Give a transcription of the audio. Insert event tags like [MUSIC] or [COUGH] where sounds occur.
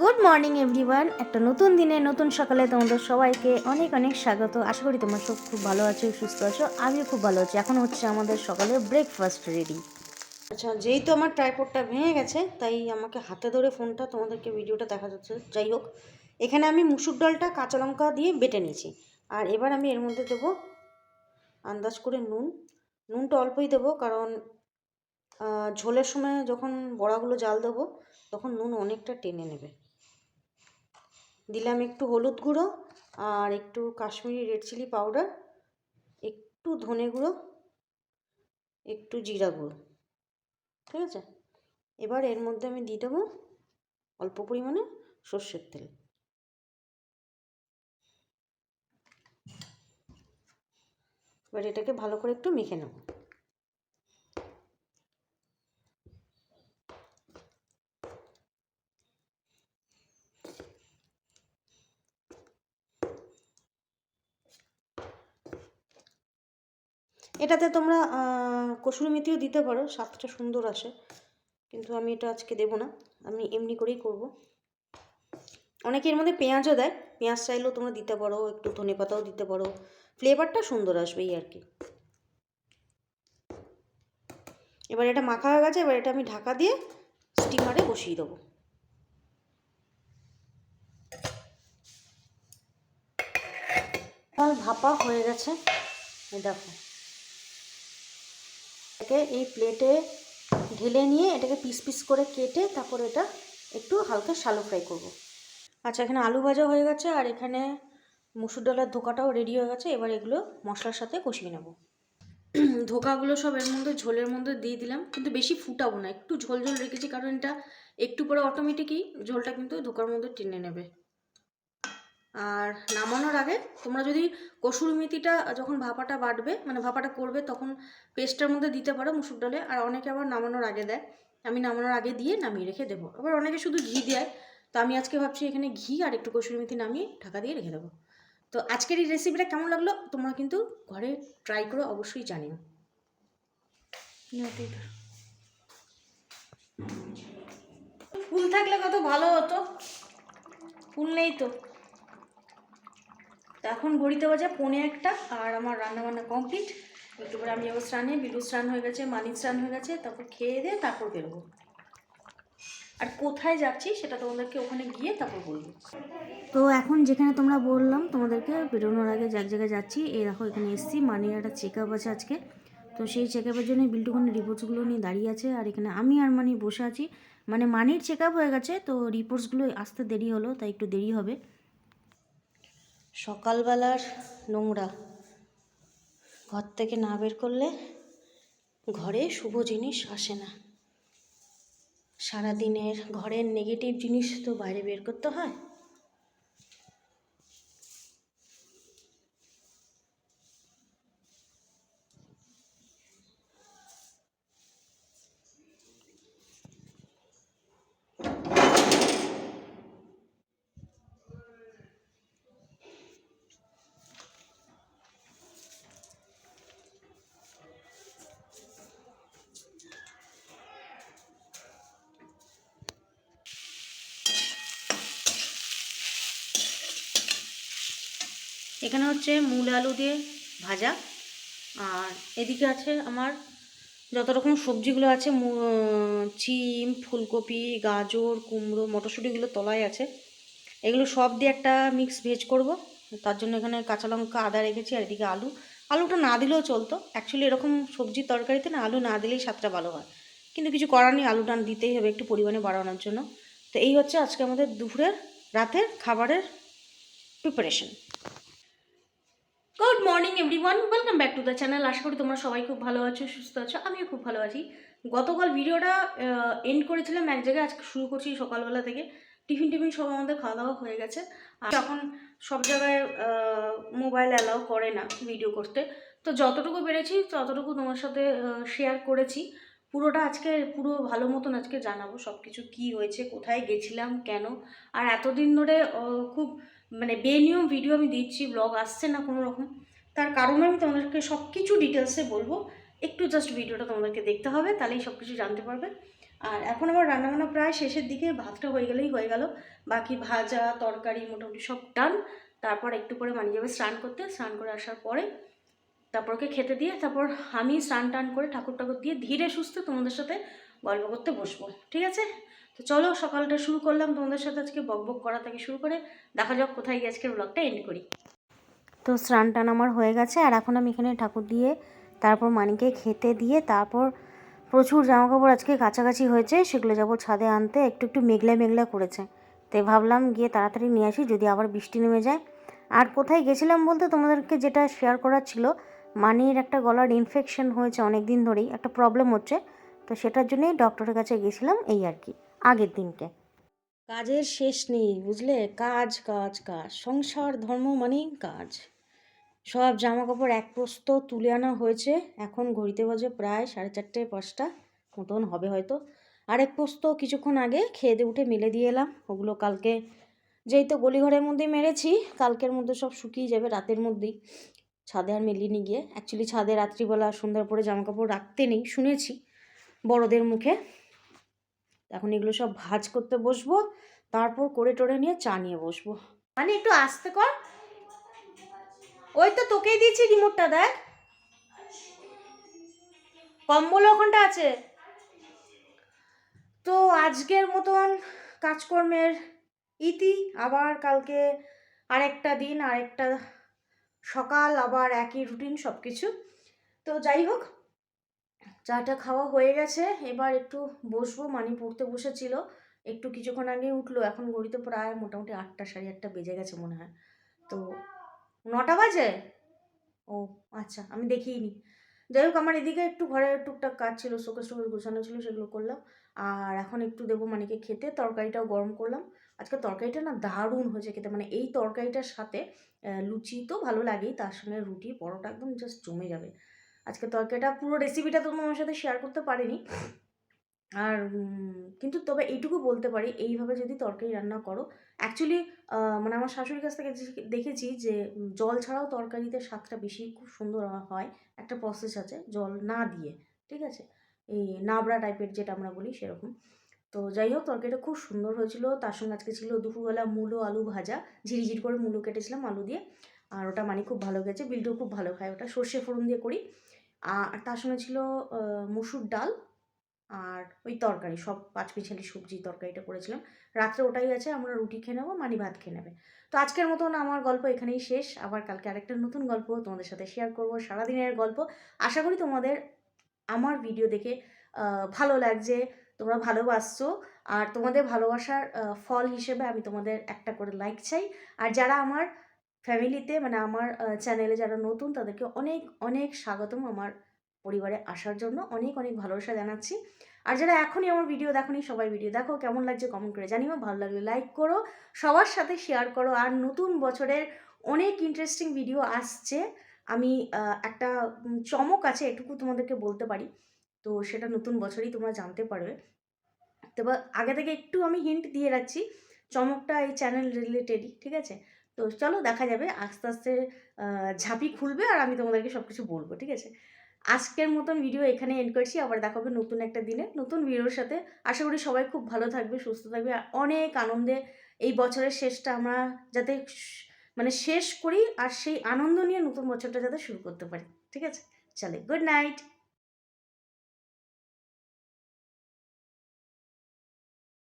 Good morning everyone একটা নতুন দিনে, নতুন সকালে তোমাদের সবাইকে অনেক অনেক স্বাগত। আশা করি তোমরা সব খুব ভালো আছো, সুস্থ আছো। আমিও খুব ভালো আছি। এখন হচ্ছে আমাদের সকালে ব্রেকফাস্ট রেডি আচ্ছা যেহেতু আমার ট্রাইপডটা ভেঙে গেছে, তাই আমাকে হাতে ধরে ফোনটা তোমাদেরকে ভিডিওটা দেখা যাচ্ছে। যাই হোক, এখানে আমি মুসুর ডালটা কাঁচা লঙ্কা দিয়ে বেটে নিয়েছি। আর এবার আমি এর মধ্যে দেবো আন্দাজ করে নুন। নুনটা অল্পই দেবো, কারণ ঝোলের সময় যখন বড়াগুলো জাল দেবো, তখন নুন অনেকটা টেনে নেবে। দিলাম একটু হলুদ গুঁড়ো আর একটু কাশ্মীরি রেড চিলি পাউডার, একটু ধনে গুঁড়ো, একটু জিরা গুঁড়ো, ঠিক আছে? এবার এর মধ্যে আমি দিয়ে দেবো অল্প পরিমাণে সর্ষের তেল। এবার এটাকে ভালো করে একটু মেখে নেব। এটাতে তোমরা কসুরি মেথিও দিতে পারো, স্বাদটা সুন্দর আসে। কিন্তু আমি এটা আজকে দেবো না, আমি এমনি করেই করব। অনেকে এর মধ্যে পেঁয়াজও দেয়, পেঁয়াজ চাইলেও তোমরা দিতে পারো, একটু ধনে পাতাও দিতে পারো। ফ্লেভারটা সুন্দর আসবে এই আর কি। এবার এটা মাখা হয়ে গেছে, এবার এটা আমি ঢাকা দিয়ে স্টিমারে বসিয়ে দেবো। ভাপা হয়ে গেছে দেখো। এটাকে এই প্লেটে ঢেলে নিয়ে এটাকে পিস পিস করে কেটে তারপর এটা একটু হালকা শালো ফ্রাই করব। আচ্ছা এখানে আলু ভাজা হয়ে গেছে আর এখানে মুসুর ডালের ধোকাটাও রেডি হয়ে গেছে। এবার এগুলো মশলার সাথে কষিয়ে নেব। [CLEARS THROAT] ধোকাগুলো সব এর মধ্যে ঝোলের মধ্যে দিয়ে দিলাম, কিন্তু বেশি ফুটাবো না, একটু ঝোল ঝোল রেখেছি কারণ এটা একটু পরে অটোমেটিকই ঝোলটা কিন্তু ধোকার মধ্যে টেনে নেবে। আর নামানোর আগে তোমরা যদি কসুর মেথিটা যখন ভাপাটা বাটবে মানে ভাপাটা করবে তখন পেস্টের মধ্যে দিতে পারো মুসুর ডালে। আর অনেকে আবার নামানোর আগে দেয়। আমি নামানোর আগে দিয়ে নামিয়ে রেখে দেবো। আবার অনেকে শুধু ঘি দেয়। তো আমি আজকে ভাবছি এখানে ঘি আর একটু কসুরি মেথি নামিয়ে ঢাকা দিয়ে রেখে দেবো। তো আজকের এই রেসিপিটা কেমন লাগল তোমরা কিন্তু ঘরে ট্রাই করে অবশ্যই জানিও। ফুল থাকলে কত ভালো হতো। ফুল নেই তো। তো এখন ঘড়িতে বাজে পৌনে একটা আর আমার রান্না বান্না কমপ্লিট। একটু পরে আমি যাব স্নানে, বিলু স্নান হয়ে গেছে, মানিক স্নান হয়ে গেছে, তারপর খেয়ে দিয়ে তারপর বেরোবো। আর কোথায় যাচ্ছি সেটা তোমাদেরকে ওখানে গিয়ে তারপর বলব। তো এখন যেখানে তোমরা বললাম, তোমাদেরকে বেরোনোর আগে এক জায়গায় যাচ্ছি, এই দেখো এখানে এসছি মানির একটা চেক আপ আছে আজকে। তো সেই চেক আপের জন্য বিল্টুখানে রিপোর্টসগুলো নিয়ে দাঁড়িয়ে আছে, আর এখানে আমি আর মানি বসে আছি। মানে মানির চেক আপ হয়ে গেছে, তো রিপোর্টসগুলো আসতে দেরি হলো, তাই একটু দেরি হবে। সকালবেলার নোংরা। ঘর থেকে না বের করলে ঘরে শুভ জিনিস আসে না। সারাদিনের ঘরের নেগেটিভ জিনিস তো বাইরে বের করতে হয়। এখানে হচ্ছে মূল আলু দিয়ে ভাজা। আর এদিকে আছে আমার যত রকম সবজিগুলো আছে চিম, ফুলকপি, গাজর, কুমড়ো, মটরশুঁটিগুলো তলায় আছে। এগুলো সব দিয়ে একটা মিক্স ভেজ করব। তার জন্য এখানে কাঁচা লঙ্কা আদা রেখেছি আর এদিকে আলু। আলুটা না দিলেও চলতো। অ্যাকচুয়ালি এরকম সবজির তরকারিতে না, আলু না দিলেই স্বাদটা ভালো হয়। কিন্তু কিছু করার নেই, আলুটা দিতেই হবে একটু পরিমাণে বাড়ানোর জন্য। তো এই হচ্ছে আজকে আমাদের দুপুরের, রাতের খাবারের preparation good morning everyone welcome back to the channel আশা করি তোমরা সবাই খুব ভালো আছো, সুস্থ আছো। আমিও খুব ভালো আছি। গতকাল ভিডিওটা এন্ড করেছিলাম এক জায়গায়। আজকে শুরু করছি সকালবেলা থেকে। টিফিন টিফিন সব আমাদের খাওয়া দাওয়া হয়ে গেছে। আর এখন সব জায়গায় মোবাইল অ্যালাউ করে না ভিডিও করতে, তো যতটুকু পেরেছি, ততটুকু তোমার সাথে শেয়ার করেছি। পুরোটা আজকে, পুরো ভালো মতন আজকে জানাব সব কিছু কী হয়েছে, কোথায় গেছিলাম, কেন? আর এতদিন ধরে খুব মানে বেনিয়ম ভিডিও আমি দিচ্ছি ব্লগ আসছে না কোনো রকম তার কারণে আমি তোমাদেরকে সব কিছু ডিটেলসে বলব। একটু জাস্ট ভিডিওটা তোমাদেরকে দেখতে হবে, তাহলেই সব কিছু জানতে পারবে। আর এখন আমার রান্নাবান্না প্রায় শেষের দিকে, ভাতটা হয়ে গেলেই হয়ে গেল। বাকি ভাজা, তরকারি মোটামুটি সব ডান তারপর একটু পরে মানি যাবে স্নান করতে। স্নান করে আসার পরে তারপর ওকে খেতে দিয়ে তারপর আমি স্নান টান করে ঠাকুর ঠাকুর দিয়ে ধীরে সুস্থে তোমাদের সাথে গল্প করতে বসবো। ঠিক আছে? তো চলো সকালটা শুরু করলাম। তোমাদের সাথে আজকে বক বক করা থেকে শুরু করে দেখা যাক কোথায় গিয়ে আজকের ব্লগটা এন্ড করি। তো স্নান টান আমার হয়ে গেছে, আর এখন আমি এখানে ঠাকুর দিয়ে, তারপর মানিকে খেতে দিয়ে, তারপর প্রচুর জামা কাপড় আজকে কাছাকাছি হয়েছে, সেগুলো যাব ছাদে আনতে। একটু একটু মেঘলা মেঘলা করেছে। তাই ভাবলাম গিয়ে তাড়াতাড়ি নিয়ে আসি, যদি আবার বৃষ্টি নেমে যায়। আর কোথায় গেছিলাম বলতে তোমাদেরকে যেটা শেয়ার করার ছিল, মানির একটা গলার ইনফেকশন হয়েছে অনেক দিন ধরেই, একটা প্রবলেম হচ্ছে। তো সেটার জন্যই ডক্টরের কাছে গেছিলাম এই আর কি। আগের দিনকে। কাজের শেষ নেই, বুঝলে? কাজ কাজ কাজ। সংসার, ধর্ম মানেই কাজ। সব জামা কাপড় এক প্রস্ত তুলে আনা হয়েছে। এখন ঘড়িতে বাজে প্রায় সাড়ে চারটে, পাঁচটা মতন হবে হয়তো। আরেক প্রস্ত কিছুক্ষণ আগে খেয়ে দিয়ে উঠে মেলে দিয়ে এলাম। ওগুলো কালকে যেই তো গলিঘরের মধ্যেই মেরেছি, কালকের মধ্যে সব শুকিয়ে যাবে রাতের মধ্যেই। ছাদে আর মেলিনি গিয়ে। অ্যাকচুয়ালি ছাদে রাত্রিবেলা সন্ধ্যার পরে জামা কাপড় রাখতে নেই, শুনেছি বড়দের মুখে। এখন এগুলো সব ভাজ করতে বসবো, তারপর করে টোরে নিয়ে চা নিয়ে বসবো। মানে একটু আস্তে কর। ওই তো তোকেই দিয়েছি রিমোটটা, দেখ। কম্বল ওখানটা আছে। তো আজকের মতন কাজকর্মের ইতি, আবার কালকে আরেকটা দিন, আরেকটা সকাল, আবার একই রুটিন সব কিছু তো যাই হোক চাটা খাওয়া হয়ে গেছে। এবার একটু বসবো। মানি পড়তে বসেছিল। একটু কিছুক্ষণ আগে উঠল। এখন ঘড়িতে প্রায় মোটামুটি আটটা, সাড়ে আটটা বেজে গেছে মনে হয়। তো নটা বাজে? ও আচ্ছা আমি দেখিনি যাই হোক, আমার এদিকে একটু ঘরে টুকটাক কাজ ছিল, শোকেস টোকেস গোছানো ছিল, সেগুলো করলাম। আর এখন একটু দেবো মানিকে খেতে। তরকারিটাও গরম করলাম। আজকে তরকারিটা না দারুণ হয়েছে খেতে। মানে এই তরকারিটার সাথে লুচি তো ভালো লাগেই, তার সঙ্গে রুটি, পরোটা একদম জাস্ট জমে যাবে। আজকে তরকারিটা, পুরো রেসিপিটা তো তোমার সাথে শেয়ার করতে পারিনি। আর কিন্তু তবে এইটুকু বলতে পারি, এইভাবে যদি তরকারি রান্না করো অ্যাকচুয়ালি মানে আমার শাশুড়ির কাছ থেকে দেখেছি যে জল ছাড়াও তরকারিতে স্বাদটা বেশি খুব সুন্দর হয়। একটা প্রসেস আছে, জল না দিয়ে, ঠিক আছে? এই নাবড়া টাইপের যেটা আমরা বলি সেরকম। তো যাই হোক, তরকারিটা খুব সুন্দর হয়েছিল। তার সঙ্গে আজকে ছিল দুপুরবেলা মূলো আলু ভাজা। ঝিরিঝিরি করে মূলো কেটেছিলাম আলু দিয়ে। আর ওটা মানে খুব ভালো গেছে বিলটাও খুব ভালো খায় ওটা। সর্ষে ফোড়ন দিয়ে করি। আর তার সঙ্গে ছিল মুসুর ডাল আর ওই তরকারি। সব পাঁচ পিছালি সবজি তরকারিটা করেছিলাম। রাত্রে ওটাই আছে, আমরা রুটি খেয়ে নেব, মানি ভাত খেয়ে নেবে। তো আজকের মতন আমার গল্প এখানেই শেষ। আবার কালকে আরেকটা নতুন গল্প তোমাদের সাথে শেয়ার করব, সারাদিনের গল্প। আশা করি তোমাদের আমার ভিডিও দেখে ভালো লাগছে, তোমরা ভালোবাসছো। আর তোমাদের ভালোবাসার ফল হিসেবে আমি তোমাদের একটা করে লাইক চাই। আর যারা আমার ফ্যামিলিতে মানে আমার চ্যানেলে যারা নতুন তাদেরকে অনেক অনেক স্বাগতম আমার পরিবারে আসার জন্য। অনেক অনেক ভালোবাসা জানাচ্ছি। আর যারা এখনই আমার ভিডিও দেখোনি, সবাই ভিডিও দেখো। কেমন লাগছে কমেন্ট করে জানিও। ভালো লাগলে লাইক করো। সবার সাথে শেয়ার করো। আর নতুন বছরের অনেক ইন্টারেস্টিং ভিডিও আসছে। আমি একটা চমক আছে, এটুকু তোমাদেরকে বলতে পারি। তো সেটা নতুন বছরই তোমরা জানতে পারবে। তো এবার আগে থেকে একটু আমি হিন্ট দিয়ে রাখছি। চমকটা এই চ্যানেল রিলেটেডই ঠিক আছে? তো চলো দেখা যাবে, আস্তে আস্তে ঝাঁপি খুলবে আর আমি তোমাদেরকে সব কিছু বলব, ঠিক আছে? আজকের মতন ভিডিও এখানে এন্ড করছি, আবার দেখা হবে নতুন একটা দিনে, নতুন ভিডিওর সাথে। আশা করি সবাই খুব ভালো থাকবে, সুস্থ থাকবে আর অনেক আনন্দে এই বছরের শেষটা আমরা যাতে মানে শেষ করি আর সেই আনন্দ নিয়ে নতুন বছরটা যাতে শুরু করতে পারি, ঠিক আছে? চলে গুড নাইট